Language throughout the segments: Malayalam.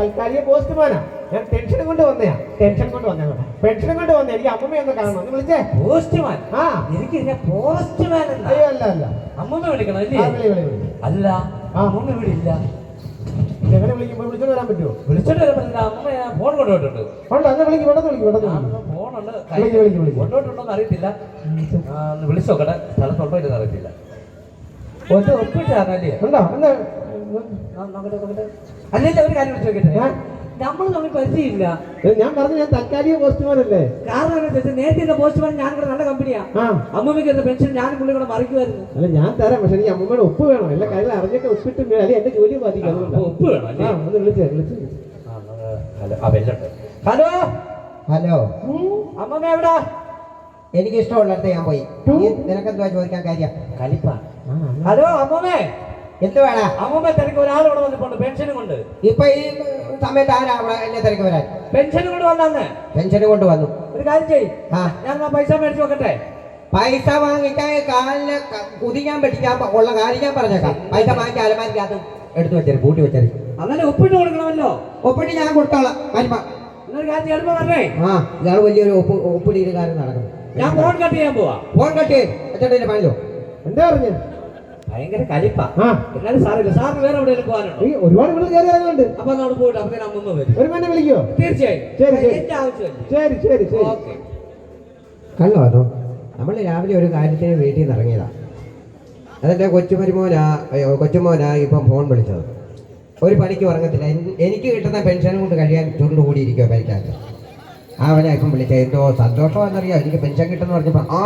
തൽക്കാലിക പോസ്റ്റ്മാനാ ഞാൻ ടെൻഷൻ കൊണ്ട് വന്നയാ. ടെൻഷൻ കൊണ്ട് വന്നേ പെൻഷൻ കൊണ്ട് വന്നേ എനിക്ക് അമ്മമ്മ ഒന്ന് കാണണം. ഒന്ന് വിളിച്ചേ. പോസ്റ്റ്മാൻ ആ. എനിക്ക് ഇതിനെ പോസ്റ്റ്മാൻ എന്നാ? അയ്യോ അല്ല അല്ല. അമ്മമ്മ വിളിക്കണം അല്ലേ? അല്ല. അമ്മമ്മ ഇവിടെ ഇല്ല. എങ്ങനെ വിളിക്കുമ്പോൾ വിളിച്ചോണ്ട് വരാൻ പറ്റുമോ വിളിച്ചോണ്ട് വരാൻ പറ്റില്ല. ഞാൻ ഫോൺ കൊണ്ടുപോയിട്ടുണ്ട്. ഉണ്ട്? അന്ന് വിളിക്കും. ഇവിടെ വിളിക്കും ഇവിടെ ഫോണുണ്ട് വിളിക്ക്. കൊണ്ടുപോയിട്ടുണ്ടോന്ന് അറിയത്തില്ല. വിളിച്ചു നോക്കട്ടെ സ്ഥലത്തുണ്ടോ ഇല്ലെന്ന് അറിയത്തില്ല. ഒറ്റ ഒപ്പിട്ടാണല്ലേ ഉണ്ടോ? എന്നാ നോക്കട്ടെ നോക്കട്ടെ അല്ലെങ്കിൽ ഒരു കാര്യം ചോദിക്കട്ടെ ഞാൻ- നമ്മൾ തമ്മിൽ പരിചയമില്ല. ഞാൻ പറഞ്ഞു ഞാൻ തൽക്കാലിക പോസ്റ്റ്മാൻ അല്ലേ? കാരണം നേരത്തെ പോസ്റ്റ്മാൻ ഞാൻ കൂടെ നല്ല കമ്പനിയാ അമ്മമ്മയ്ക്ക് പെൻഷൻ ഞാൻ പുള്ളി കൂടെ മറിക്കുമായിരുന്നു. അല്ല ഞാൻ തരാം പക്ഷെ എനിക്ക് അമ്മമ്മയുടെ ഉപ്പ് വേണം. എല്ലാ കാര്യം അറിഞ്ഞിട്ട് ഒപ്പിട്ട് അല്ലെങ്കിൽ അല്ലെ എന്റെ ജോലി ബാധിക്കും. ഒപ്പ് വേണം ആ ഒന്ന് വിളിച്ചേ ഹലോ ഹലോ? ഹലോ. അമ്മമ്മ എവിടാ? എനിക്ക് ഇഷ്ടമുള്ളിടത്ത് ഞാൻ പോയി. നിനക്കെന്താ നിനക്കെന്തുവാ ചോദിക്കാൻ കാര്യം? ആ. ഹലോ അമ്മമ്മേ. എന്ത് വേണ? അമ്മമ്മ തിരക്ക് ഒരാളിവിടെ വന്നിട്ടുണ്ട് പെൻഷനും കൊണ്ട്. ഇപ്പൊ ഈ സമയത്ത് ആരാ അവിടെ എന്നെ തിരക്ക് വരാൻ? പെൻഷനും കൊണ്ട് വന്നെ പെൻഷൻ കൊണ്ട് വന്നു. ഒരു കാര്യം ചെയ് ആ. ഞാൻ ആ പൈസ മേടിച്ചു നോക്കട്ടെ പൈസ വാങ്ങിക്കാൻ കാലിന് കുതിക്കാൻ പറ്റിക്കാൻ ഉള്ള കാര്യം ഞാൻ പറഞ്ഞേക്കാം. പൈസ വാങ്ങിക്കാൻ അലമാരിക്കകത്ത് എടുത്തു വെച്ചേര് കൂട്ടി വെച്ചേര്. അങ്ങനെ ഒപ്പിട്ട് കൊടുക്കണമല്ലോ? ഒപ്പിട്ട് ഞാൻ കൊടുത്തോളാം വരുമ്പ. എന്നൊരു കാര്യം എളുപ്പം പറഞ്ഞേ ആ ഇയാൾ വലിയൊരു ഒപ്പ് കാര്യം നടക്കുന്നു. ഞാൻ ഫോൺ കട്ട് ചെയ്യാൻ പോവാ. ഫോൺ കട്ട് ചെയ്യും. വെച്ചിട്ടില്ല പണിയോ എന്താ പറഞ്ഞു? ഭയങ്കര കലിപ്പാ. എന്നാലും സാറില്ല. സാറിന് വേറെ എവിടെയെങ്കിലും പോകാനുണ്ടോ? ഒരുപാട് ഇവിടെ കയറി ഇറങ്ങുന്നുണ്ട്. അപ്പൊ നമ്മൾ പോയിട്ട് അപ്പൊ അമ്മ വരും. ഒരു മനെ വിളിക്കോ? തീർച്ചയായും. ശരി, ശരി. ശരി ശരി ശരി. ഓക്കെ. കണ്ടോ നമ്മൾ രാവിലെ ഒരു കാര്യത്തിന് വീട്ടിൽ നിന്ന് ഇറങ്ങിയതാ. അതെന്റെ കൊച്ചുമരുമോനാ അയ്യോ കൊച്ചുമോനാ ഇപ്പം ഫോൺ വിളിച്ചത്. ഒരു പണിക്ക് ഉറങ്ങത്തില്ല. എനിക്ക് കിട്ടുന്ന പെൻഷൻ കൊണ്ട് കഴിയാൻ ചുരുണ്ട് കൂടിയിരിക്കുമോ പെൻഷനകത്ത് അവനെ ഇപ്പം വിളിച്ചത്. എന്തോ സന്തോഷമാണെന്നറിയാം. എനിക്ക് പെൻഷൻ കിട്ടുമെന്ന് പറഞ്ഞപ്പോൾ ആ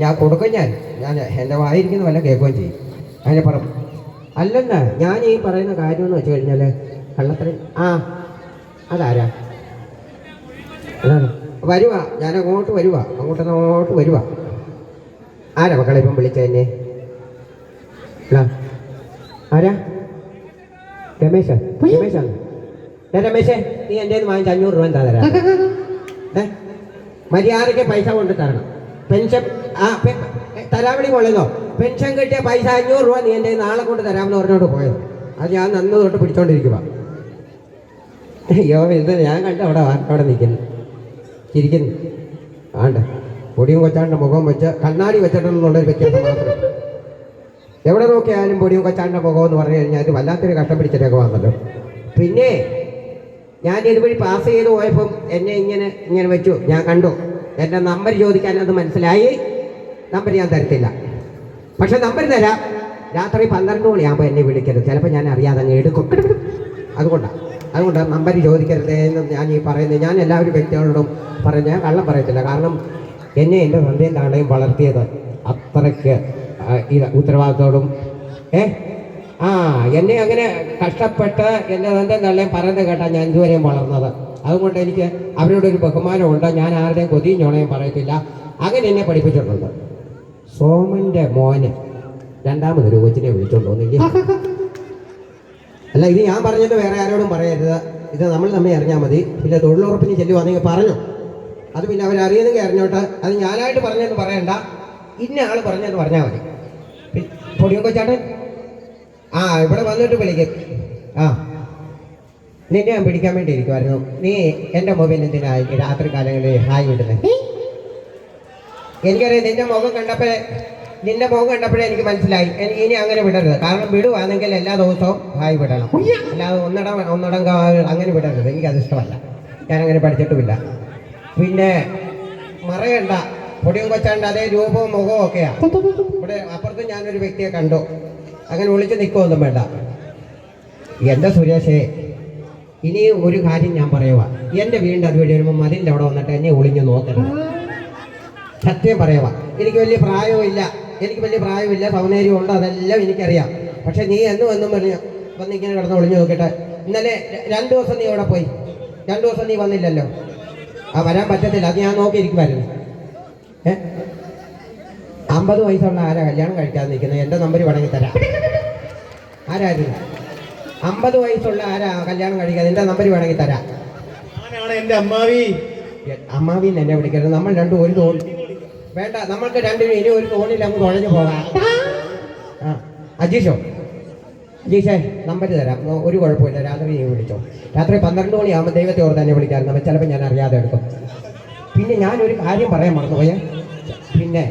ഞാൻ കൊടുക്കും ഞാൻ. ഞാൻ എന്റെ വായിരിക്കുന്ന വല്ല കേൾക്കുകയും ചെയ്യും. അതിനെ പറ അല്ലെന്ന് ഞാൻ ഈ പറയുന്ന കാര്യം എന്ന് വെച്ച് കഴിഞ്ഞാൽ കള്ളത്തരം. ആ അതാരാ? അതാണ്. വരുവാ. ഞാൻ അങ്ങോട്ട് വരുവാ. അങ്ങോട്ട് അങ്ങോട്ട് വരുവാ. ആരാ മക്കളെ ഇപ്പം വിളിച്ചെന്നെ ആരാ? രമേശ. രമേശാണ്? രമേശേ നീ എന്റെ വാങ്ങിച്ച അഞ്ഞൂറ് രൂപ എന്താ തരാം? മര്യാദയ്ക്ക് പൈസ കൊണ്ട് തരണം. പെൻഷൻ ആ തരാവിളി കൊള്ളുന്നോ? പെൻഷൻ കിട്ടിയ പൈസ അഞ്ഞൂറ് രൂപ നീ എന്റെ നാളെ കൊണ്ട് തരാമെന്ന് പറഞ്ഞോണ്ട് പോയത്. അത് ഞാൻ നന്ന് തൊട്ട് പിടിച്ചോണ്ടിരിക്കുക അയ്യോ ഇത് ഞാൻ കണ്ട അവിടെ അവിടെ നിൽക്കുന്നു ചിരിക്കുന്നു. ആണ്ട പൊടിയും കൊച്ചാണ്ട മുഖം വെച്ച് കണ്ണാടി വെച്ചിട്ടുള്ളൊരു വ്യത്യാസം മാത്രം. എവിടെ നോക്കിയാലും പൊടിയും കൊച്ചാണ്ട മുഖം എന്ന് പറഞ്ഞു കഴിഞ്ഞാൽ വല്ലാത്തൊരു കഷ്ടം പിടിച്ചിട്ടൊക്കെ വന്നല്ലോ പിന്നെ ഞാൻ ഇതുവഴി പാസ് ചെയ്ത് പോയപ്പം എന്നെ ഇങ്ങനെ ഇങ്ങനെ വെച്ചു. ഞാൻ കണ്ടു. എന്റെ നമ്പർ ചോദിക്കാൻ അത് മനസ്സിലായി. നമ്പർ ഞാൻ തരത്തില്ല. പക്ഷെ നമ്പർ തരാം. രാത്രി പന്ത്രണ്ട് മണിയാകുമ്പോൾ എന്നെ വിളിക്കരുത്. ചിലപ്പോൾ ഞാൻ അറിയാതെ അങ്ങ് എടുക്കും. അതുകൊണ്ടാണ് അതുകൊണ്ട് നമ്പർ ചോദിക്കരുത് എന്ന് ഞാൻ ഈ പറയുന്നത്. ഞാൻ എല്ലാവരും വ്യക്തികളോടും പറഞ്ഞ് ഞാൻ കള്ളം പറയത്തില്ല. കാരണം എന്നെ എന്റെ ഹൃദയം താണ്ടയും വളർത്തിയത് അത്രയ്ക്ക് ഈ ഉത്തരവാദിത്തോടും ഏ ആ എന്നെ അങ്ങനെ കഷ്ടപ്പെട്ട് എന്നെ നല്ല നല്ല പറയുന്നത് കേട്ടാ ഞാൻ ഇതുവരെയും വളർന്നത്. അതുകൊണ്ട് എനിക്ക് അവരോടൊരു ബഹുമാനമുണ്ട്. ഞാൻ ആരുടെയും കൊതിയും ഞോണയും പറയത്തില്ല. അങ്ങനെ എന്നെ പഠിപ്പിച്ചിട്ടുണ്ട്. സോമന്റെ മോന് രണ്ടാമതൊരു കൊച്ചിനെ വിളിച്ചോണ്ട് അല്ല ഇത് ഞാൻ പറഞ്ഞിട്ട് വേറെ ആരോടും പറയരുത്. ഇത് നമ്മൾ തമ്മിൽ അറിഞ്ഞാൽ മതി. പിന്നെ തൊഴിലുറപ്പിന് ചെല്ലുവാണെങ്കിൽ പറഞ്ഞു. അത് പിന്നെ അവരറിയുന്നെങ്കിൽ അറിഞ്ഞോട്ടെ. അത് ഞാനായിട്ട് പറഞ്ഞെന്ന് പറയണ്ട. ഇന്ന ആൾ പറഞ്ഞെന്ന് പറഞ്ഞാൽ മതി. പൊടിയൊക്കെ ചേട്ടൻ ആ ഇവിടെ വന്നിട്ട് വിളിക്കും. ആ. നിന്നെ ഞാൻ പിടിക്കാൻ വേണ്ടി ഇരിക്കുമായിരുന്നു നീ എന്റെ മൊബൈൽ എന്തിനാ ഈ രാത്രി കാലങ്ങളിൽ ഹായ് വിടുന്നത് എനിക്കറിയാം നിന്റെ മുഖം കണ്ടപ്പോഴേ നിന്റെ മുഖം കണ്ടപ്പോഴേ എനിക്ക് മനസ്സിലായി. എനിക്ക് ഇനി അങ്ങനെ വിടരുത്. കാരണം വിടുവാണെങ്കിൽ എല്ലാ ദിവസവും ഹായ് വിടണം. അല്ലാതെ ഒന്നിടം ഒന്നിടം അങ്ങനെ വിടരുത്. എനിക്കത് ഇഷ്ടമല്ല. ഞാനങ്ങനെ പഠിച്ചിട്ടുമില്ല. പിന്നെ മറയണ്ട. പൊടിയും കൊച്ചാണ്ട് അതേ രൂപവും മുഖവും ഒക്കെയാണ് ഇവിടെ അപ്പുറത്ത് ഞാനൊരു വ്യക്തിയെ കണ്ടു. അങ്ങനെ വിളിച്ച് നിൽക്കുമൊന്നും വേണ്ട. എന്റെ സുരേഷേ ഇനി ഒരു കാര്യം ഞാൻ പറയുക എന്റെ വീടിന്റെ അതുവഴി വരുമ്പോൾ മതിന്റെ അവിടെ വന്നിട്ട് എന്നെ ഒളിഞ്ഞു നോക്കരുത്. സത്യം പറയുക എനിക്ക് വലിയ പ്രായവുമില്ല എനിക്ക് വലിയ പ്രായമില്ല സൗന്ദര്യം ഉണ്ട്. അതെല്ലാം എനിക്കറിയാം. പക്ഷെ നീ എന്നും എന്നും പറഞ്ഞു വന്ന് ഇങ്ങനെ കിടന്ന് ഒളിഞ്ഞു നോക്കട്ടെ ഇന്നലെ രണ്ടു രണ്ട് ദിവസം നീ അവിടെ പോയി. രണ്ടു ദിവസം നീ വന്നില്ലല്ലോ. ആ വരാൻ പറ്റത്തില്ല. അത് ഞാൻ നോക്കിയിരിക്കുമായിരുന്നു ഏ? അമ്പത് വയസ്സുള്ള ആരാ കല്യാണം കഴിക്കാതെ നിൽക്കുന്നത്? എന്റെ നമ്പർ വേണമെങ്കിൽ തരാം. ആരായിരുന്നു? അമ്പത് വയസ്സുള്ള ആരാ? കല്യാണം കഴിക്കുക എന്റെ നമ്പർ വേണമെങ്കിൽ തരാം. എന്റെ അമ്മാവി. അമ്മാവി എന്നെ വിളിക്കരുത്. നമ്മൾ രണ്ടും ഒരു തോണി വേണ്ട നമ്മൾക്ക് രണ്ടിനും ഇനി ഒരു തോണില്ല നമുക്ക് തുഴഞ്ഞു പോകാം. ആ അജീഷോ. ജീഷേ നമ്പർ തരാം. ഒരു കുഴപ്പമില്ല. രാത്രി നീ വിളിച്ചോ. രാത്രി പന്ത്രണ്ട് മണിയാകുമ്പോൾ ദൈവത്തെ ഓർത്ത് തന്നെ വിളിക്കാറുണ്ട്. ചിലപ്പോൾ ഞാൻ അറിയാതെ എടുക്കും. പിന്നെ ഞാനൊരു കാര്യം പറയാൻ മറന്നുപോയേ. പിന്നെ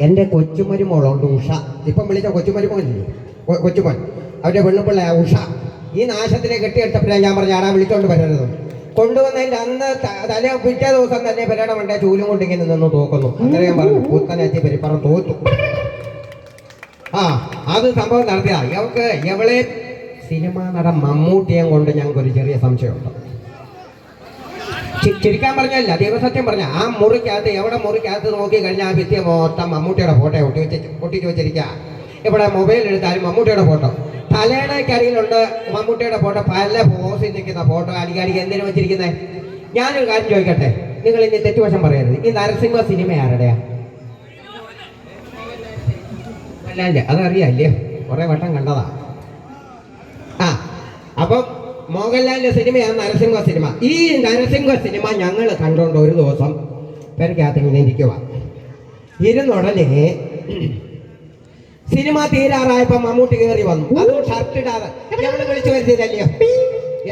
എന്റെ കൊച്ചുമരുമോളുണ്ട് ഉഷ. ഇപ്പം വിളിച്ച കൊച്ചുമരുമോനില്ലേ കൊ- കൊച്ചുമോൻ. അവരുടെ പെണ്ണുപിള്ള ഉഷ. ഈ നാശത്തിനെ കെട്ടിയെടുത്തപ്പോഴാണ് ഞാൻ പറഞ്ഞു ആടാ വിളിച്ചോണ്ട് വരരുത്? കൊണ്ടുവന്നതിന്റെ അന്ന് തല പിറ്റേ ദിവസം തന്നെ പെരയുടെ മണ്ടേ ചൂലും കൊണ്ടിങ്ങനെ നിന്ന് തോക്കുന്നു. അങ്ങനെ ഞാൻ പറഞ്ഞു പുത്തനാച്ചി പെരിപ്പറം തോത്തു ആ അത് സംഭവം നടത്തിയതാ. ഇവൾക്ക് എവളെ സിനിമാ നടൻ മമ്മൂട്ടിയെ കൊണ്ട് ഞങ്ങൾക്ക് ഒരു ചെറിയ സംശയമുണ്ട്. ചിരിക്കാൻ പറഞ്ഞല്ല ദൈവസത്യം പറഞ്ഞ ആ മുറിക്കകത്ത് എവിടെ മുറിക്കകത്ത് നോക്കി കഴിഞ്ഞാൽ ആ ഭിത്തിയെ മൊത്തം മമ്മൂട്ടിയുടെ ഫോട്ടോ ഒട്ടി വെച്ച് ഒട്ടിച്ച് വെച്ചിരിക്കുക ഇവിടെ മൊബൈൽ എടുത്താലും മമ്മൂട്ടിയുടെ ഫോട്ടോ. തലേണയ്ക്കരിയിലുണ്ട് മമ്മൂട്ടിയുടെ ഫോട്ടോ. പല പോസിൽ നിൽക്കുന്ന ഫോട്ടോ. അടിക്കാടിക്ക് എന്തിനു വെച്ചിരിക്കുന്നത് ഞാനൊരു കാര്യം ചോദിക്കട്ടെ? നിങ്ങൾ ഇനി തെറ്റുവശം പറയരുത്. ഈ നരസിംഹ സിനിമ ആരുടെയാ? മോഹൻലാലിന്റെ അതറിയാല്ലേ കുറെ വട്ടം കണ്ടതാ. ആ അപ്പം മോഹൻലാലിന്റെ സിനിമയാണ് നരസിംഹ സിനിമ. ഈ നരസിംഹ സിനിമ ഞങ്ങൾ കണ്ടുകൊണ്ട് ഒരു ദിവസം പെരക്കകത്ത് ഇങ്ങനെ ഇരിക്കുക ഇരുന്നുടനെ സിനിമ തീരാറായപ്പോ മമ്മൂട്ടി കയറി വന്നു. അത് ഷർട്ട് ഇടാതെ. ഞങ്ങൾ വിളിച്ചു വരുത്തിയതല്ലയോ?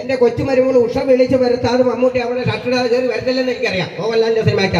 എന്റെ കൊച്ചുമരുമകൾ ഉഷ വിളിച്ചു വരുത്താതെ മമ്മൂട്ടി അവിടെ ഷർട്ട് ഇടാതെ കയറി വരുത്തില്ലെന്ന് എനിക്കറിയാം. മോഹൻലാലിന്റെ സിനിമയ്ക്കകത്ത്.